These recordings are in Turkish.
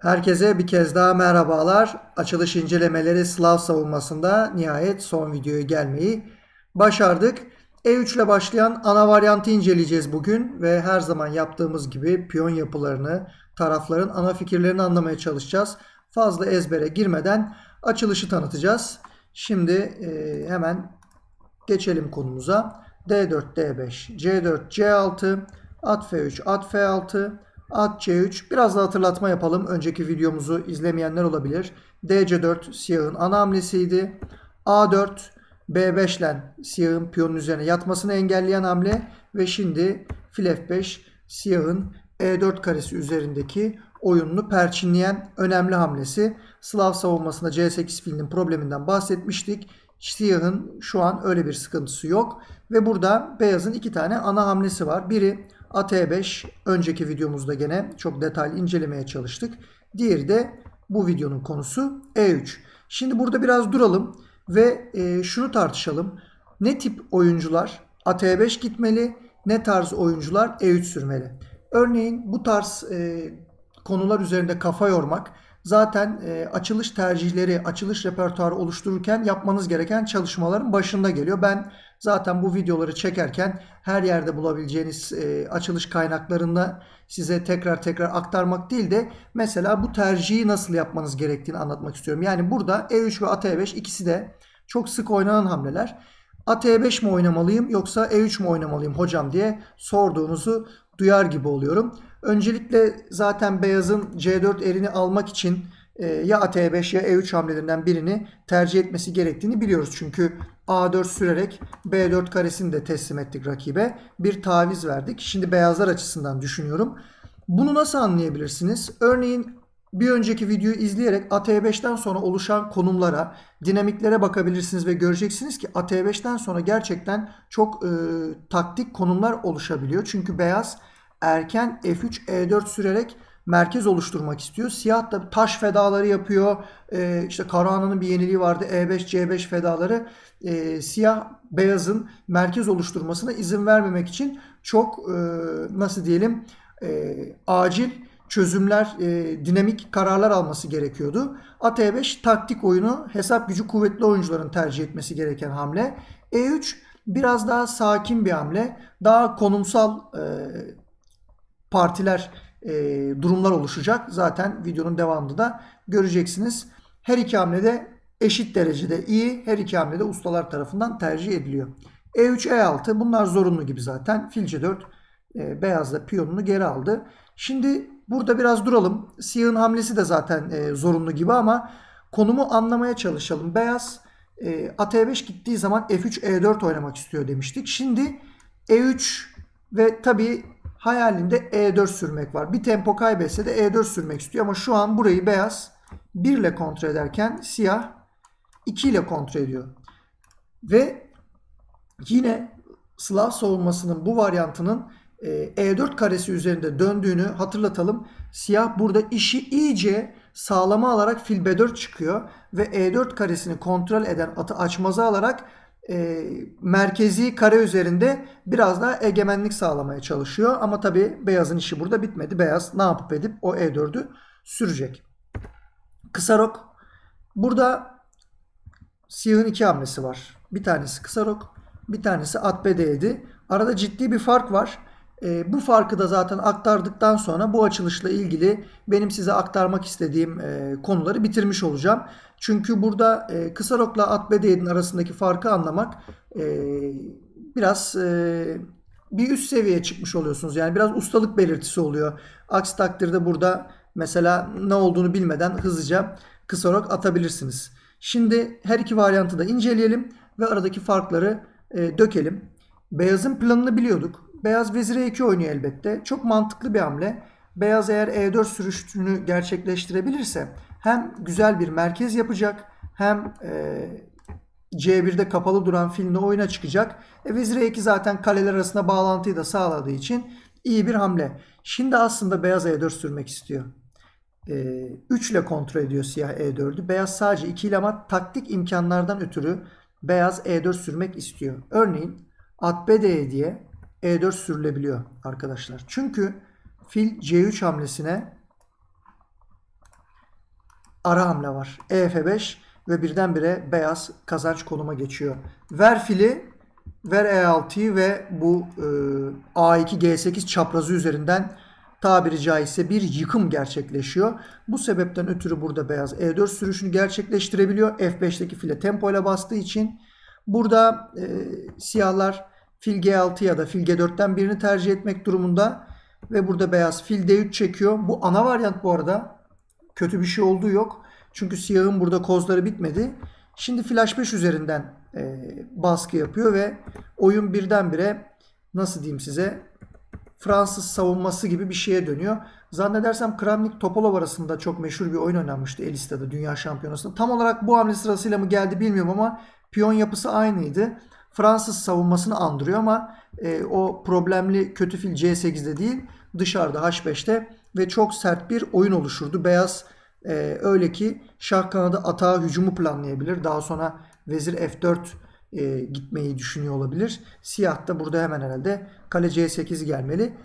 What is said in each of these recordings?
Herkese bir kez daha merhabalar. Açılış incelemeleri Slav savunmasında nihayet son videoya gelmeyi başardık. E3 ile başlayan ana varyantı inceleyeceğiz bugün ve her zaman yaptığımız gibi piyon yapılarını, tarafların ana fikirlerini anlamaya çalışacağız. Fazla ezbere girmeden açılışı tanıtacağız. Şimdi e, hemen geçelim konumuza. D4, D5, C4, C6, at F3, at F6, at C3. Biraz da hatırlatma yapalım. Önceki videomuzu izlemeyenler olabilir. DC4 siyahın ana hamlesiydi. A4 B5 ile siyahın piyonun üzerine yatmasını engelleyen hamle ve şimdi fil F5 siyahın E4 karesi üzerindeki oyununu perçinleyen önemli hamlesi. Slav savunmasında C8 filinin probleminden bahsetmiştik. Siyahın şu an öyle bir sıkıntısı yok. Ve burada beyazın iki tane ana hamlesi var. Biri at E5 önceki videomuzda gene çok detaylı incelemeye çalıştık. Diğeri de bu videonun konusu E3. Şimdi burada biraz duralım ve e, şunu tartışalım. Ne tip oyuncular at E5 gitmeli, ne tarz oyuncular E3 sürmeli? Örneğin bu tarz e, konular üzerinde kafa yormak zaten e, açılış tercihleri, açılış repertuarı oluştururken yapmanız gereken çalışmaların başında geliyor. Ben zaten bu videoları çekerken her yerde bulabileceğiniz e, açılış kaynaklarında size tekrar tekrar aktarmak değil de mesela bu tercihi nasıl yapmanız gerektiğini anlatmak istiyorum. Yani burada E3 ve AT5 ikisi de çok sık oynanan hamleler. AT5 mi oynamalıyım yoksa E3 mi oynamalıyım hocam diye sorduğunuzu duyar gibi oluyorum. Öncelikle zaten beyazın C4 erini almak için e, ya AT5 ya E3 hamlelerinden birini tercih etmesi gerektiğini biliyoruz. Çünkü A4 sürerek B4 karesini de teslim ettik rakibe. Bir taviz verdik. Şimdi beyazlar açısından düşünüyorum. Bunu nasıl anlayabilirsiniz? Örneğin bir önceki videoyu izleyerek AT5'ten sonra oluşan konumlara, dinamiklere bakabilirsiniz ve göreceksiniz ki AT5'ten sonra gerçekten çok e, taktik konumlar oluşabiliyor. Çünkü beyaz erken F3 E4 sürerek merkez oluşturmak istiyor. Siyah da taş fedaları yapıyor. Ee, işte Karahan'ın bir yeniliği vardı. E5 C5 fedaları. Ee, siyah beyazın merkez oluşturmasına izin vermemek için çok e, nasıl diyelim e, acil çözümler, e, dinamik kararlar alması gerekiyordu. At E5 taktik oyunu hesap gücü kuvvetli oyuncuların tercih etmesi gereken hamle. E3 biraz daha sakin bir hamle. Daha konumsal e, partiler, e, durumlar oluşacak. Zaten videonun devamında da göreceksiniz. Her iki hamle de eşit derecede iyi. Her iki hamle de ustalar tarafından tercih ediliyor. E3, E6 bunlar zorunlu gibi zaten. Fil C4 e, beyaz da piyonunu geri aldı. Şimdi burada biraz duralım. Siyahın hamlesi de zaten e, zorunlu gibi ama konumu anlamaya çalışalım. Beyaz e, at E5 gittiği zaman F3, E4 oynamak istiyor demiştik. Şimdi E3 ve tabii hayalinde E4 sürmek var. Bir tempo kaybetse de E4 sürmek istiyor ama şu an burayı beyaz 1 ile kontrol ederken siyah 2 ile kontrol ediyor. Ve yine Slav savunmasının bu varyantının E4 karesi üzerinde döndüğünü hatırlatalım. Siyah burada işi iyice sağlama alarak fil B4 çıkıyor ve E4 karesini kontrol eden atı açmaza alarak e, merkezi kare üzerinde biraz daha egemenlik sağlamaya çalışıyor. Ama tabi beyazın işi burada bitmedi. Beyaz ne yapıp edip o E4'ü sürecek. Kısa rok. Burada siyahın iki hamlesi var. Bir tanesi kısa rok, bir tanesi at BD7. Arada ciddi bir fark var. E, bu farkı da zaten aktardıktan sonra bu açılışla ilgili benim size aktarmak istediğim e, konuları bitirmiş olacağım. Çünkü burada e, kısa rokla at BD7'nin arasındaki farkı anlamak e, biraz e, bir üst seviyeye çıkmış oluyorsunuz. Yani biraz ustalık belirtisi oluyor. Aksi takdirde burada mesela ne olduğunu bilmeden hızlıca kısa rok atabilirsiniz. Şimdi her iki varyantı da inceleyelim ve aradaki farkları e, dökelim. Beyazın planını biliyorduk. Beyaz vezir E2 oynuyor elbette. Çok mantıklı bir hamle. Beyaz eğer E4 sürüşünü gerçekleştirebilirse hem güzel bir merkez yapacak hem e, C1'de kapalı duran filmle oyuna çıkacak. E, vezir E2 zaten kaleler arasında bağlantıyı da sağladığı için iyi bir hamle. Şimdi aslında beyaz E4 sürmek istiyor. E, 3 ile kontrol ediyor siyah E4'ü. Beyaz sadece 2 ile ama taktik imkanlardan ötürü beyaz E4 sürmek istiyor. Örneğin at BD diye e4 sürülebiliyor arkadaşlar. Çünkü fil C3 hamlesine ara hamle var. E F5 ve birdenbire beyaz kazanç konuma geçiyor. Ver fili, ver E6'yı ve bu e, A2 G8 çaprazı üzerinden tabiri caizse bir yıkım gerçekleşiyor. Bu sebepten ötürü burada beyaz E4 sürüşünü gerçekleştirebiliyor. F5'teki file tempoyla bastığı için. Burada e, siyahlar fil G6 ya da fil G4'ten birini tercih etmek durumunda. Ve burada beyaz fil D3 çekiyor. Bu ana varyant bu arada. Kötü bir şey olduğu yok. Çünkü siyahın burada kozları bitmedi. Şimdi flash 5 üzerinden e, baskı yapıyor ve oyun birdenbire nasıl diyeyim size Fransız savunması gibi bir şeye dönüyor. Zannedersem Kramnik Topolov arasında çok meşhur bir oyun oynanmıştı Elista'da Dünya Şampiyonası'nda. Tam olarak bu hamle sırasıyla mı geldi bilmiyorum ama piyon yapısı aynıydı. Fransız savunmasını andırıyor ama e, o problemli kötü fil C8'de değil dışarıda H5'te ve çok sert bir oyun oluşurdu. Beyaz e, öyle ki şah kanadı atağa hücumu planlayabilir. Daha sonra vezir F4 e, gitmeyi düşünüyor olabilir. Siyah da burada hemen herhalde kale C8 gelmeli.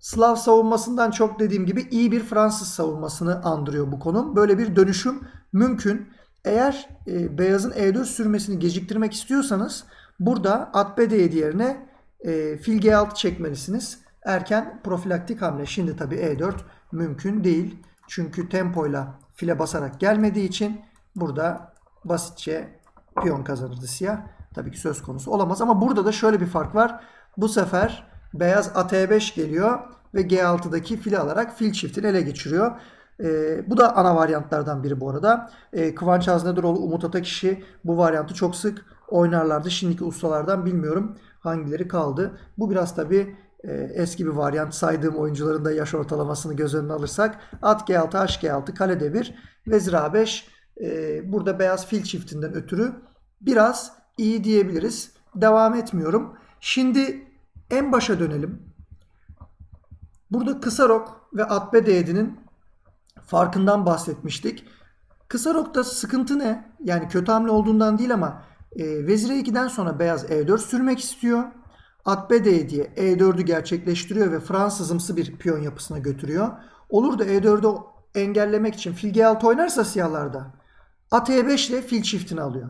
Slav savunmasından çok dediğim gibi iyi bir Fransız savunmasını andırıyor bu konum. Böyle bir dönüşüm mümkün. Eğer e, beyazın E4 sürmesini geciktirmek istiyorsanız burada at B7 yerine e, fil G6 çekmelisiniz. Erken profilaktik hamle. Şimdi tabi E4 mümkün değil. Çünkü tempoyla file basarak gelmediği için burada basitçe piyon kazanırdı siyah. Tabii ki söz konusu olamaz ama burada da şöyle bir fark var. Bu sefer beyaz at E5 geliyor ve G6'daki fili alarak fil çiftini ele geçiriyor. Ee, bu da ana varyantlardan biri bu arada. Ee, Kıvanç Haznedaroğlu, Umut Atakişi bu varyantı çok sık oynarlardı. Şimdiki ustalardan bilmiyorum hangileri kaldı. Bu biraz tabii e, eski bir varyant saydığım oyuncuların da yaş ortalamasını göz önüne alırsak at G6, H-G6, kale D1, vezir A5 e, burada beyaz fil çiftinden ötürü biraz iyi diyebiliriz. Devam etmiyorum. Şimdi en başa dönelim. Burada kısa rok ve at B7'nin farkından bahsetmiştik. Kısa rokta sıkıntı ne? Yani kötü hamle olduğundan değil ama e, vezir E2'den sonra beyaz E4 sürmek istiyor. At B7'ye E4'ü gerçekleştiriyor ve Fransızımsı bir piyon yapısına götürüyor. Olur da E4'ü engellemek için fil G6 oynarsa siyahlarda at E5 ile fil çiftini alıyor.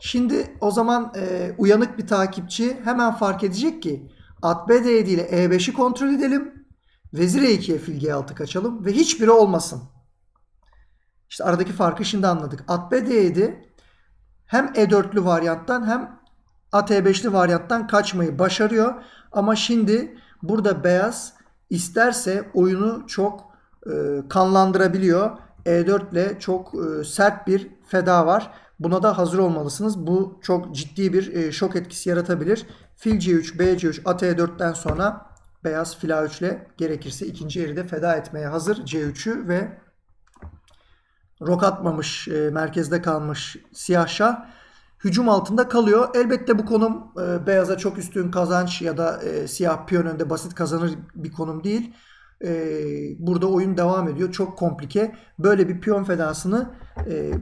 Şimdi o zaman e, uyanık bir takipçi hemen fark edecek ki at B D7 ile E5'i kontrol edelim. Vezir E2'ye fil G6 kaçalım ve hiçbiri olmasın. İşte aradaki farkı şimdi anladık. At B D7 hem E4'lü varyanttan hem at E5'li varyanttan kaçmayı başarıyor. Ama şimdi burada beyaz isterse oyunu çok e, kanlandırabiliyor. E4 ile çok e, sert bir feda var. Buna da hazır olmalısınız. Bu çok ciddi bir e, şok etkisi yaratabilir. Fil C3, B C3, at E4'ten sonra beyaz fil A3 ile gerekirse ikinci eri de feda etmeye hazır C3'ü ve rok atmamış, e, merkezde kalmış siyah şah hücum altında kalıyor. Elbette bu konum e, beyaza çok üstün kazanç ya da e, siyah piyon önde basit kazanır bir konum değil. E, burada oyun devam ediyor. Çok komplike. Böyle bir piyon fedasını e,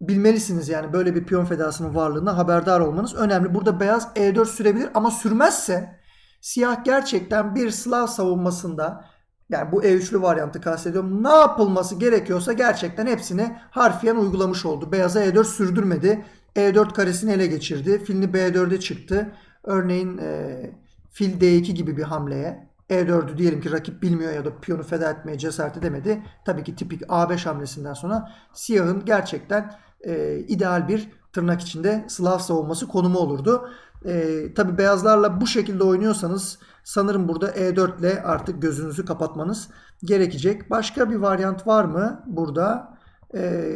bilmelisiniz yani böyle bir piyon fedasının varlığına haberdar olmanız önemli. Burada beyaz E4 sürebilir ama sürmezse siyah gerçekten bir Slav savunmasında yani bu E3'lü varyantı kastediyorum. Ne yapılması gerekiyorsa gerçekten hepsini harfiyen uygulamış oldu. Beyaza E4 sürdürmedi. E4 karesini ele geçirdi. Filini B4'e çıktı. Örneğin e, fil D2 gibi bir hamleye E4'ü diyelim ki rakip bilmiyor ya da piyonu feda etmeye cesaret edemedi. Tabii ki tipik A5 hamlesinden sonra siyahın gerçekten e, ideal bir tırnak içinde Slav savunması konumu olurdu. E, tabii beyazlarla bu şekilde oynuyorsanız sanırım burada E4 ile artık gözünüzü kapatmanız gerekecek. Başka bir varyant var mı burada? E,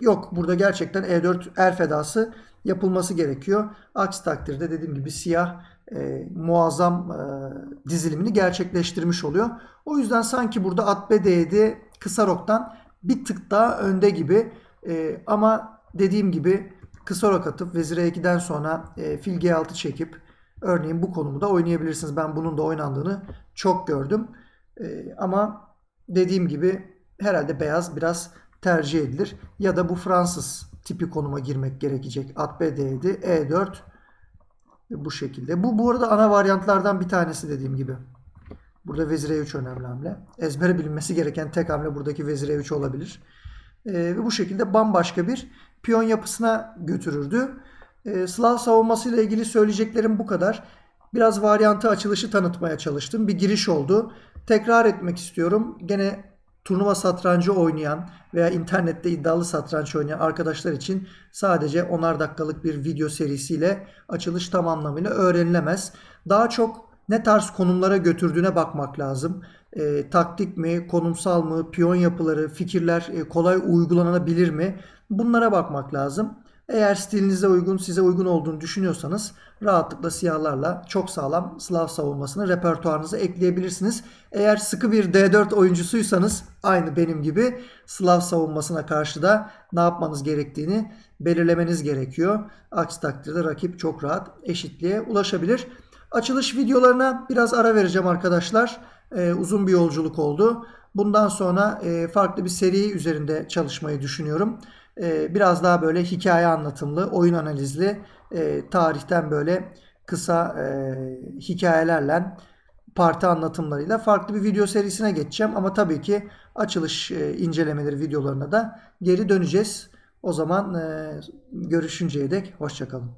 yok burada gerçekten E4 er fedası yapılması gerekiyor. Aksi takdirde dediğim gibi siyah e, muazzam e, dizilimini gerçekleştirmiş oluyor. O yüzden sanki burada at B kısa roktan bir tık daha önde gibi. E, ama dediğim gibi kısa rok atıp vezir E2'den sonra e, fil G6 çekip örneğin bu konumu da oynayabilirsiniz. Ben bunun da oynandığını çok gördüm. E, ama dediğim gibi herhalde beyaz biraz tercih edilir. Ya da bu Fransız tipi konuma girmek gerekecek. At B7, E4 ve bu şekilde. Bu bu arada ana varyantlardan bir tanesi dediğim gibi. Burada vezir E3 önemli hamle. Ezbere bilinmesi gereken tek hamle buradaki vezir E3 olabilir. E, ve bu şekilde bambaşka bir piyon yapısına götürürdü. E, Slav savunması ile ilgili söyleyeceklerim bu kadar. Biraz varyantı açılışı tanıtmaya çalıştım. Bir giriş oldu. Tekrar etmek istiyorum. Gene turnuva satrancı oynayan veya internette iddialı satranç oynayan arkadaşlar için sadece 10'ar dakikalık bir video serisiyle açılış tam anlamıyla öğrenilemez. Daha çok ne tarz konumlara götürdüğüne bakmak lazım. E, taktik mi, konumsal mı, piyon yapıları, fikirler e, kolay uygulanabilir mi? Bunlara bakmak lazım. Eğer stilinize uygun, size uygun olduğunu düşünüyorsanız rahatlıkla siyahlarla çok sağlam Slav savunmasını repertuarınıza ekleyebilirsiniz. Eğer sıkı bir D4 oyuncusuysanız aynı benim gibi Slav savunmasına karşı da ne yapmanız gerektiğini belirlemeniz gerekiyor. Aksi takdirde rakip çok rahat eşitliğe ulaşabilir. Açılış videolarına biraz ara vereceğim arkadaşlar. Ee, uzun bir yolculuk oldu. Bundan sonra e, farklı bir seri üzerinde çalışmayı düşünüyorum. E, biraz daha böyle hikaye anlatımlı, oyun analizli, e, tarihten böyle kısa e, hikayelerle, parti anlatımlarıyla farklı bir video serisine geçeceğim. Ama tabii ki açılış e, incelemeleri videolarına da geri döneceğiz. O zaman e, görüşünceye dek hoşçakalın.